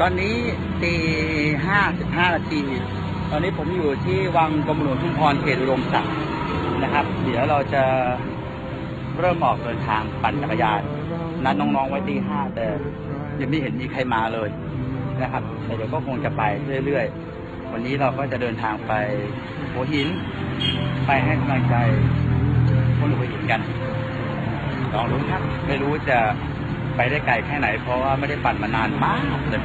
ตอนนี้ตีห้าสิบห้านาทีตอนนี้ผมอยู่ที่วังกรมหลวงชุมพรเขตอุดมศักดิ์นะครับ เดี๋ยวเราจะเริ่มออกเดินทางปั่นจักรยานนัดน้องๆไว้ตีห้าแต่ยังไม่เห็นมีใครมาเลยนะครับแต่เดี๋ยวก็คงจะไปเรื่อยๆ วันนี้เราก็จะเดินทางไปหัวหิน ไปให้กำลังใจคนหัวหินกันลองรู้ครับ ไม่รู้จะไปได้ไกลแค่ไหน เพราะว่าไม่ได้ปั่นมานานมากเลย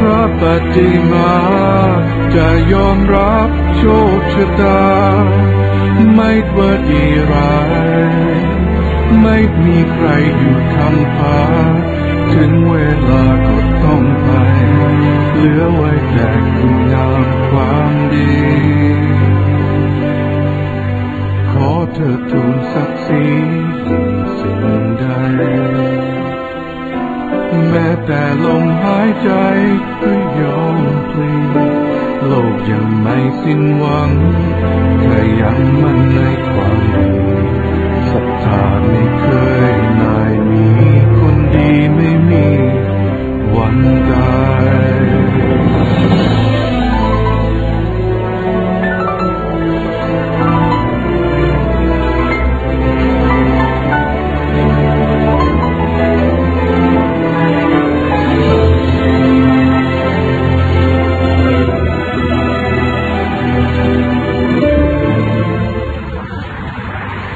พระปฏิมา จะยอมรับโชคชะตา ไม่ว่าดีร้าย ไม่มีใครหยุดคำพา ถึงเวลาก็ต้องไป เหลือไว้แต่คุณงามความดี ขอเธอทูลศักดิ์ศรีสิ่งใด แม้แต่ลมหายใจก็ยอมพลีโลกยังไม่สิ้นหวังแค่ยังมั่นในความดีศรัทธาไม่เคยนาน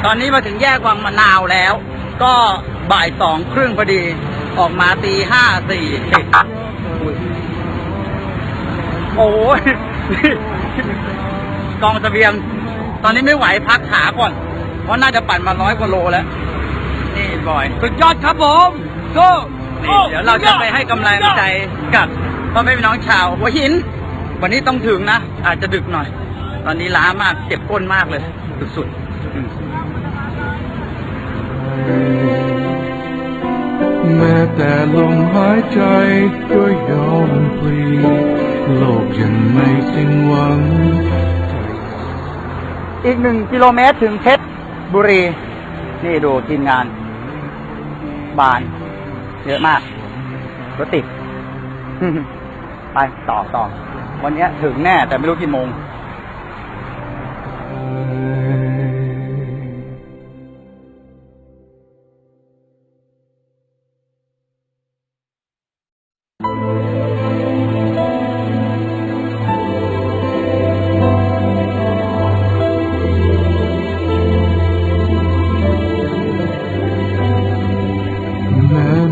ตอนนี้มาถึงแยกวังมะนาวแล้ว ก็บ่ายสองครึ่งพอดีออกมาตีห้าสี่โอ้ยกองเสบียง ตอนนี้ไม่ไหวพักขาก่อน เพราะน่าจะปั่นมาร้อยกว่าโลแล้ว นี่บอย สุดยอดครับผมก็นี่เดี๋ยวเราจะไปให้กำลังใจกับพ่อแม่พี่น้องชาวหัวหิน วันนี้ต้องถึงนะ อาจจะดึกหน่อย ตอนนี้ล้ามากเจ็บก้นมากเลย สุดๆ แม้แต่ลมหายใจก็ยอมพลีโลกยังไม่สิ้นหวัง อีกหนึ่งกิโลเมตรถึงเพชรบุรี นี่ดูทีมงาน บาน เยอะมาก รถติด ไปต่อต่อ วันนี้ถึงแน่แต่ไม่รู้กี่โมงแม้